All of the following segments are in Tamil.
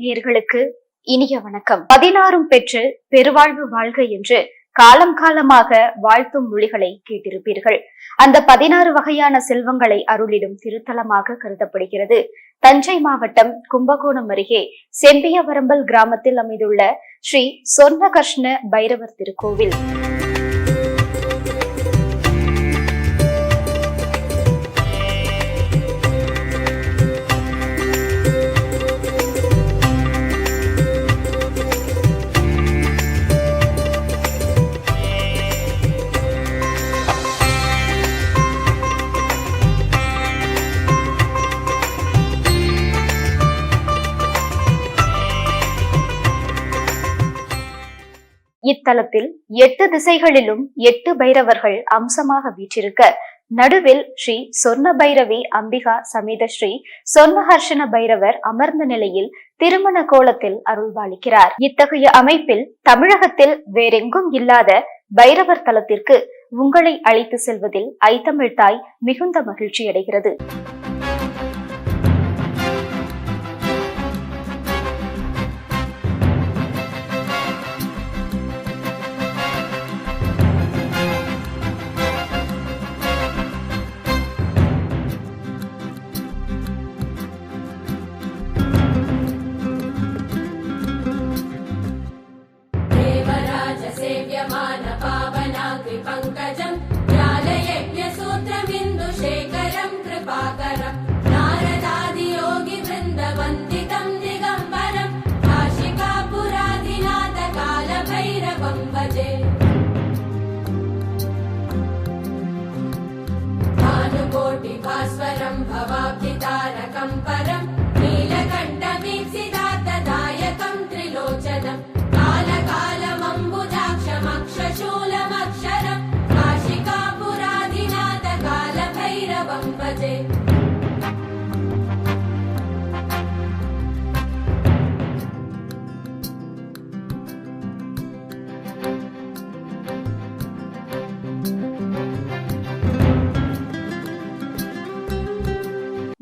நேயர்களுக்கு இனிய வணக்கம். பதினாறும் பெற்று பெருவாழ்வு வாழ்க என்று காலம் காலமாக வாழ்த்தும் மொழிகளை கேட்டிருப்பீர்கள். அந்த பதினாறு வகையான செல்வங்களை அருளிடும் திருத்தலமாக கருதப்படுகிறது. தஞ்சை மாவட்டம் கும்பகோணம் அருகே செம்பியவரம்பல் கிராமத்தில் அமைந்துள்ள ஸ்ரீ சொர்ணகிருஷ்ண பைரவர் திருக்கோவில். இத்தலத்தில் எட்டு திசைகளிலும் எட்டு பைரவர்கள் அம்சமாக வீற்றிருக்க. நடுவில் ஸ்ரீ சொர்ண பைரவி அம்பிகா சமேத ஸ்ரீ சொர்ணஹர்ஷன பைரவர் அமர்ந்த நிலையில் திருமண கோலத்தில் அருள்பாலிக்கிறார். இத்தகைய அமைப்பில் தமிழகத்தில் வேறெங்கும் இல்லாத பைரவர் தலத்திற்கு உங்களை அழைத்து செல்வதில் ஐத்தமிழ் தாய் மிகுந்த மகிழ்ச்சி அடைகிறது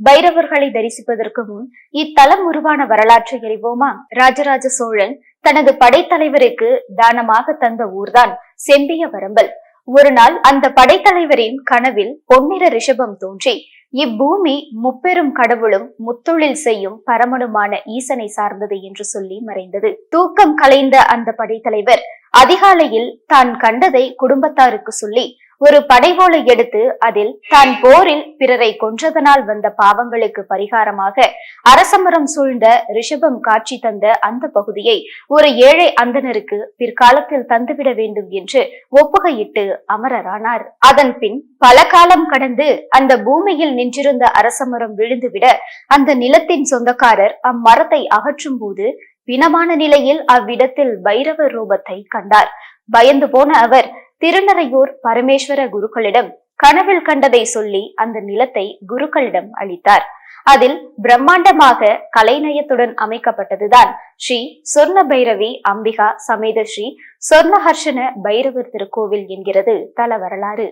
பைரவர்களை தரிசிப்பதற்கு முன் இத்தலம் உருவான வரலாற்றை அறிவோமா ராஜராஜ சோழன் தனது படைத்தலைவருக்கு தானமாக தந்த ஊர்தான் செம்பிய வரம்பல். ஒரு நாள் அந்த படைத்தலைவரின் கனவில் பொன்னிற ரிஷபம் தோன்றி இப்பூமி முப்பெரும் கடவுளும் முத்தொழில் செய்யும் பரமனுமான ஈசனை சார்ந்தது என்று சொல்லி மறைந்தது. தூக்கம் கலைந்த அந்த படைத்தலைவர் அதிகாலையில் தான் கண்டதை குடும்பத்தாருக்கு சொல்லி ஒரு படைவோலை எடுத்து அதில் தான் போரில் பிறரை கொன்றதனால் வந்த பாவங்களுக்கு பரிகாரமாக அரசமரம் சூழ்ந்த ரிஷபம் காட்சி தந்த அந்த பகுதியை ஒரு ஏழை அந்தனருக்கு பிற்காலத்தில் தந்துவிட வேண்டும் என்று ஒப்புகையிட்டு அமரரானார். அதன் பின் பல காலம் கடந்து அந்த பூமியில் நின்றிருந்த அரசமரம் விழுந்துவிட அந்த நிலத்தின் சொந்தக்காரர் அம்மரத்தை அகற்றும் போது பிணமான நிலையில் அவ்விடத்தில் பைரவர் ரூபத்தை கண்டார். பயந்து போன அவர் திருநறையூர் பரமேஸ்வர குருக்களிடம் கனவில் கண்டதை சொல்லி அந்த நிலத்தை குருக்களிடம் அளித்தார். அதில் பிரம்மாண்டமாக கலைநயத்துடன் அமைக்கப்பட்டதுதான் ஸ்ரீ சொர்ண பைரவி அம்பிகா சமேத ஸ்ரீ சொர்ணஹர்ஷன பைரவர் திருக்கோவில் என்கிறது தல வரலாறு.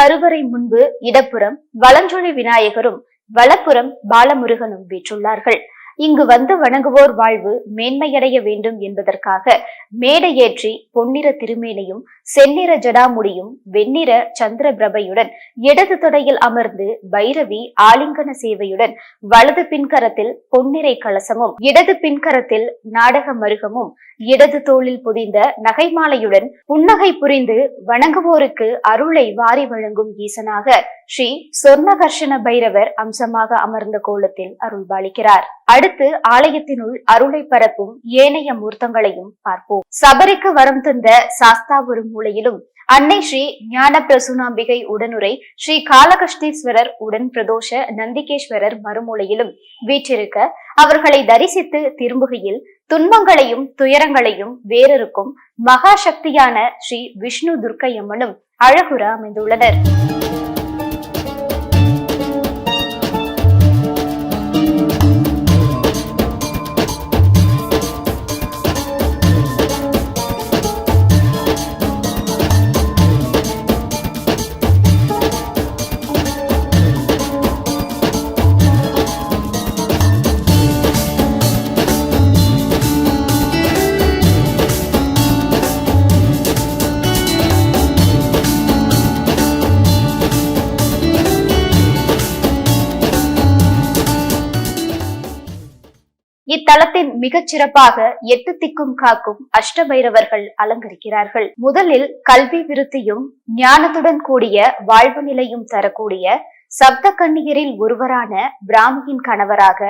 கருவறை முன்பு இடப்புறம் வலஞ்சொழி விநாயகரும் வலப்புறம் பாலமுருகனும் வீற்றுள்ளார்கள். இங்கு வந்து வணங்குவோர் வாழ்வு மேன்மையடைய வேண்டும் என்பதற்காக மேடையேற்றி பொன்னிற திருமேனையும் செந்நிற ஜடாமுடியும் வெண்ணிற சந்திர பிரபையுடன் இடது தொடையில் அமர்ந்து பைரவி ஆலிங்கன சேவையுடன் வலது பின்கரத்தில் பொன்னிறை கலசமும் இடது பின்கரத்தில் நாடக மருகமும் இடது தோளில் புதிந்த நகைமாலையுடன் புன்னகை புரிந்து வணங்குவோருக்கு அருளை வாரி வழங்கும் ஈசனாக ஸ்ரீ சொர்ணகர்ஷண பைரவர் அம்சமாக அமர்ந்த கோலத்தில் அருள்பாலிக்கிறார். அடுத்து ஆலயத்தினுள் அருளை பரப்பும் ஏனைய மூர்த்தங்களையும் பார்ப்போம். சபரிக்கு வரம் தந்த சாஸ்தா மூலையிலும். அன்னை ஸ்ரீ ஞான பிரசுனாம்பிகை உடனுரை ஸ்ரீ காலகஷ்டீஸ்வரர் உடன் பிரதோஷ நந்திகேஸ்வரர் மறுமூலையிலும் வீற்றிருக்க அவர்களை தரிசித்து திரும்புகையில் துன்பங்களையும் துயரங்களையும் வேறொருக்கும் மகா சக்தியான ஸ்ரீ விஷ்ணு துர்க்கையம்மனும் அழகுற அமைந்துள்ளனர். நாட்டின் மிகச் சிறப்பாக எட்டு திக்கும் காக்கும் அஷ்டபைரவர்கள் அலங்கரிக்கிறார்கள். முதலில் கல்வி விருத்தியும் ஞானத்துடன் கூடிய வாழ்வு நிலையும் தரக்கூடிய சப்த கண்ணியரில் ஒருவரான பிராமியின் கணவராக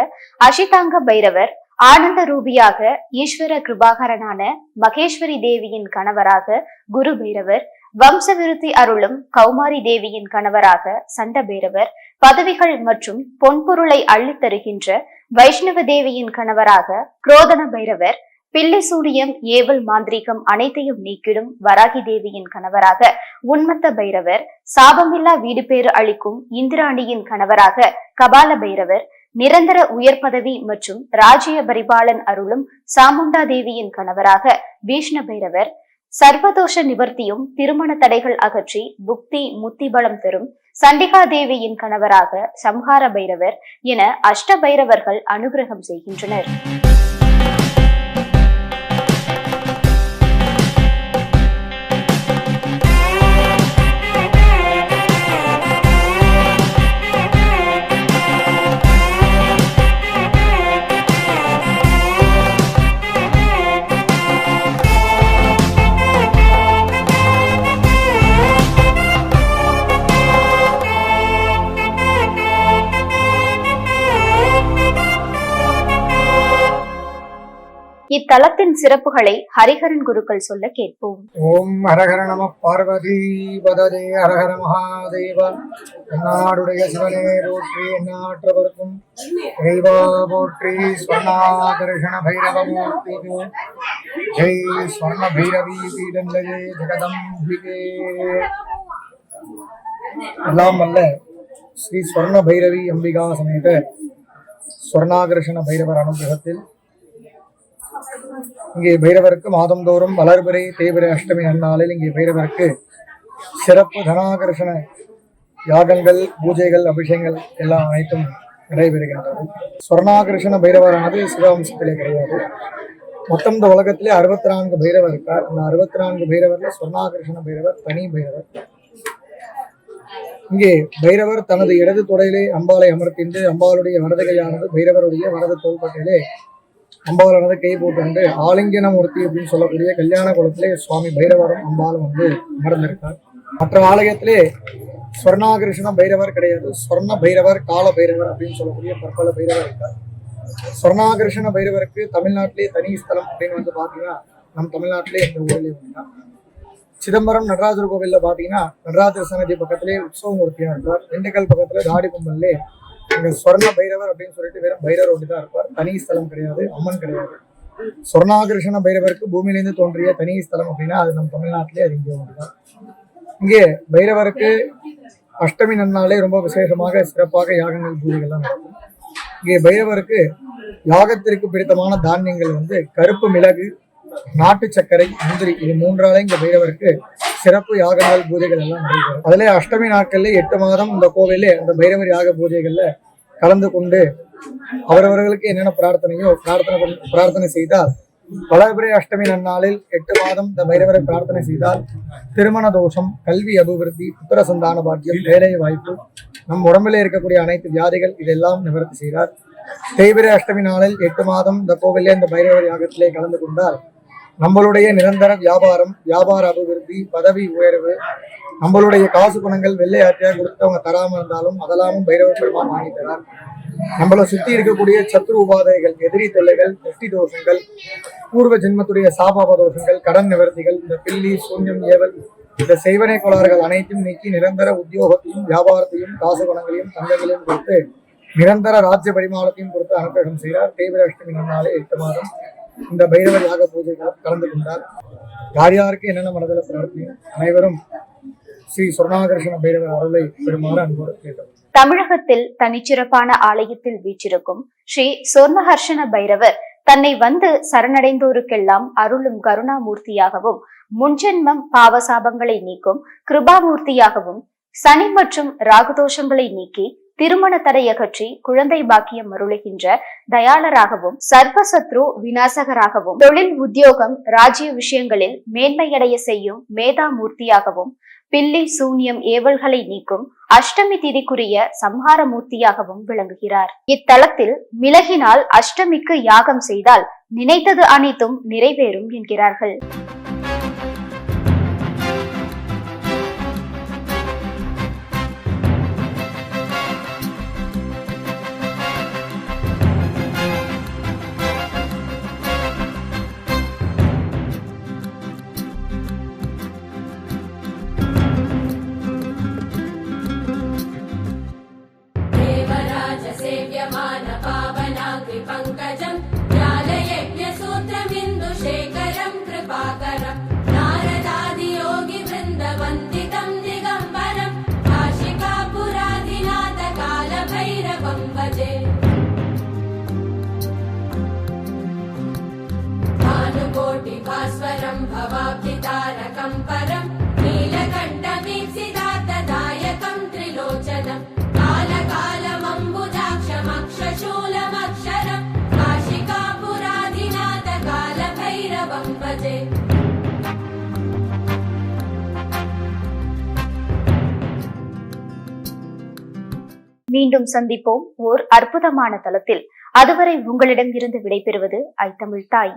அஷிதாங்க பைரவர் ஆனந்த ரூபியாக ஈஸ்வர கிருபாகரனான மகேஸ்வரி தேவியின் கணவராக குரு பைரவர் வம்ச விருத்தி அருளும் கௌமாரி தேவியின் கணவராக சண்ட பைரவர் பதவிகள் மற்றும் பொன்பொருளை அள்ளித் தருகின்ற வைஷ்ணவ தேவியின் கணவராக குரோதன பைரவர் பில்லி சூரியம் ஏவல் மாந்திரீகம் அனைத்தையும் நீக்கிடும் வராகி தேவியின் கணவராக உன்மத்த பைரவர் சாபமில்லா வீடு பேறு அளிக்கும் இந்திராணியின் கணவராக கபால பைரவர் நிரந்தர உயர் பதவி மற்றும் ராஜ்ய பரிபாலன் அருளும் சாமுண்டா தேவியின் கணவராக பீஷ்ண பைரவர் சர்வதோஷ நிவர்த்தியும் திருமண தடைகள் அகற்றி புக்தி முத்தி பலம் தரும் சண்டிகா தேவியின் கணவராக சம்ஹார பைரவர் என அஷ்ட பைரவர்கள் அனுகிரகம் செய்கின்றனர். இத்தலத்தின் சிறப்புகளை ஹரிஹரன் குருக்கள் சொல்ல கேட்போம். ஓம் ஹரஹர நம பார்வதி பததே ஹரஹர மகாதேவ. நாடுடைய சிவனே போற்றி நாற்றவர்க்கும் தெய்வா போற்றி. ஸ்வர்ணாகர்ஷண பைரவமூர்த்தி ஜெய் ஸ்வர்ண பைரவி பீடந்தே ஜெகதம்பிகே. எல்லாம் வல்ல ஸ்ரீ ஸ்வர்ண பைரவி அம்பிகா சமேத ஸ்வர்ணாகர்ஷண பைரவர் அனுகிரகத்தில் இங்கே பைரவருக்கு மாதந்தோறும் வளர்பிறை தேய்பிறை அஷ்டமி அந்நாளில் இங்கே பைரவருக்கு சிறப்பு தனாகர்ஷண யாகங்கள் பூஜைகள் அபிஷேகங்கள் எல்லாம் அனைத்தும் நடைபெறுகின்றது சுவர்ணாகர்ஷண பைரவரானது சிவவம்சத்திலே கிடையாது. மொத்தம் இந்த உலகத்திலே அறுபத்தி நான்கு பைரவர் இருக்கார். இந்த அறுபத்தி நான்கு பைரவர்ல சுவர்ணாகர்ஷண பைரவர் தனி பைரவர். இங்கே பைரவர் தனது இடது தொடையிலே அம்பாலை அமர்த்திண்டு அம்பாளுடைய வரதகையானது பைரவருடைய வரது தோள்பட்டையிலே அம்பாளானது கை போட்டு வந்து ஆலிங்கன மூர்த்தி அப்படின்னு சொல்லக்கூடிய கல்யாண குளத்திலே சுவாமி பைரவரும் அம்பாலும் வந்து அமர்ந்திருக்கார். மற்ற ஆலயத்திலே ஸ்வர்ணாகிருஷ்ண பைரவர் கிடையாது. ஸ்வர்ண பைரவர் கால பைரவர் அப்படின்னு சொல்லக்கூடிய பற்பல பைரவர் இருக்கார். ஸ்வர்ணாகிருஷ்ண பைரவருக்கு தமிழ்நாட்டிலே தனி ஸ்தலம் அப்படின்னு வந்து பாத்தீங்கன்னா நம் தமிழ்நாட்டிலே இந்த ஊரிலே ஒன்றுதான் சிதம்பரம் நடராஜர் கோவில்ல பாத்தீங்கன்னா நடராஜர் சன்னதி பக்கத்திலே உற்சவமூர்த்தியா இருக்கார். திண்டுக்கல் பக்கத்துல தாடி கும்பல்லே இங்க ஸ்வர்ண பைரவர் அப்படின்னு சொல்லிட்டு வெறும் பைரவர் ஒன்று தான் இருப்பார். தனி ஸ்தலம் கிடையாது அம்மன் கிடையாது. சொர்ணாகிருஷ்ண பைரவருக்கு பூமியிலிருந்து தோன்றிய தனி ஸ்தலம் அப்படின்னா அது நம்ம தமிழ்நாட்டிலே அது இங்கே ஒன்றுதான். இங்கே பைரவருக்கு அஷ்டமி நன்னாலே ரொம்ப விசேஷமாக சிறப்பாக யாகங்கள் பூஜைகள்லாம் நடக்கும். இங்கே பைரவருக்கு யாகத்திற்கு பிடித்தமான தானியங்கள் வந்து கருப்பு மிளகு நாட்டு சர்க்கரை முந்திரி இது மூன்றாலே இங்க பைரவருக்கு சிறப்பு யாகங்கள் பூஜைகள் எல்லாம் நடைபெறும். அதுல அஷ்டமி நாட்கள்ல எட்டு மாதம் இந்த கோவிலே அந்த பைரவர் யாக பூஜைகள்ல கலந்து கொண்டு அவரவர்களுக்கு என்னென்ன பிரார்த்தனையோ பிரார்த்தனை பிரார்த்தனை செய்தால் வளர்பிறை அஷ்டமி நன்னாளில் எட்டு மாதம் இந்த பைரவரை பிரார்த்தனை செய்தால் திருமண தோஷம் கல்வி அபிவிருத்தி புத்திர சந்தான பாக்கியம் வேலை வாய்ப்பு நம் உடம்பிலே இருக்கக்கூடிய அனைத்து வியாதிகள் இதெல்லாம் நிவர்த்தி செய்கிறார் தேய்பிரை அஷ்டமி நாளில் எட்டு மாதம் இந்த கோவிலே இந்த பைரவர் யாகத்திலே கலந்து கொண்டால் நம்மளுடைய நிரந்தர வியாபாரம் வியாபார அபிவிருத்தி பதவி உயர்வு நம்மளுடைய காசு பணங்கள் வெள்ளை ஆட்டையாக கொடுத்தவங்க தராமல் தராம இருந்தாலும் அதெல்லாமும் பைரவர் பெருமான் வாங்கி தரார். நம்மளை சுத்தி இருக்கக்கூடிய சத்ரு உபாதைகள் எதிரி தொல்லைகள் வெற்றி தோஷங்கள் பூர்வ ஜென்மத்துடைய சாபாப தோஷங்கள் கடன் நிவர்த்திகள் இந்த பில்லி சூன்யம் ஏவல் இந்த செய்வனை கோளாறுகள் அனைத்தும் நீக்கி நிரந்தர உத்தியோகத்தையும் வியாபாரத்தையும் காசு பணங்களையும் தங்கங்களையும் கொடுத்து நிரந்தர ராஜ்ய பரிமாணத்தையும் கொடுத்து அனுகிரகம் செய்கிறார் தேய்பிர நன்னாலே எட்டு மாதம் இந்த பைரவர் யாக பூஜைகள் கலந்து கொண்டார். யார் யாருக்கு என்னென்ன மனதில் பிரார்த்தனையும் அனைவரும் ஸ்ரீ சுவர்ணாகர்ஷண பைரவர் அருளை பெறுமாறு அன்போடு கேட்டோம். தமிழகத்தில் தனிச்சிறப்பான ஆலயத்தில் வீச்சிருக்கும் ஸ்ரீ சொர்ணஹர்ஷன பைரவர் தன்னை வந்து சரணடைந்தோருக்கெல்லாம் அருளும் கருணாமூர்த்தியாகவும் முன்ஜென்மம் பாவசாபங்களை நீக்கும் கிருபாமூர்த்தியாகவும் சனி மற்றும் ராகுதோஷங்களை நீக்கி திருமண தடை அகற்றி குழந்தை பாக்கியம் அருளுகின்ற தயாளராகவும் சர்வசத்ரு விநாசகராகவும் தொழில் உத்தியோகம் ராஜ்ய விஷயங்களில் மேன்மையடைய செய்யும் மேதாமூர்த்தியாகவும் பில்லி சூன்யம் ஏவல்களை நீக்கும் அஷ்டமி திதிக்குரிய சம்ஹார மூர்த்தியாகவும் விளங்குகிறார். இத்தலத்தில் மிளகினால் அஷ்டமிக்கு யாகம் செய்தால் நினைத்தது அனைத்தும் நிறைவேறும் என்கிறார்கள். மீண்டும் சந்திப்போம் ஓர் அற்புதமான தளத்தில். அதுவரை உங்களிடம் இருந்து விடைபெறுவது ஐ தமிழ் தாய்.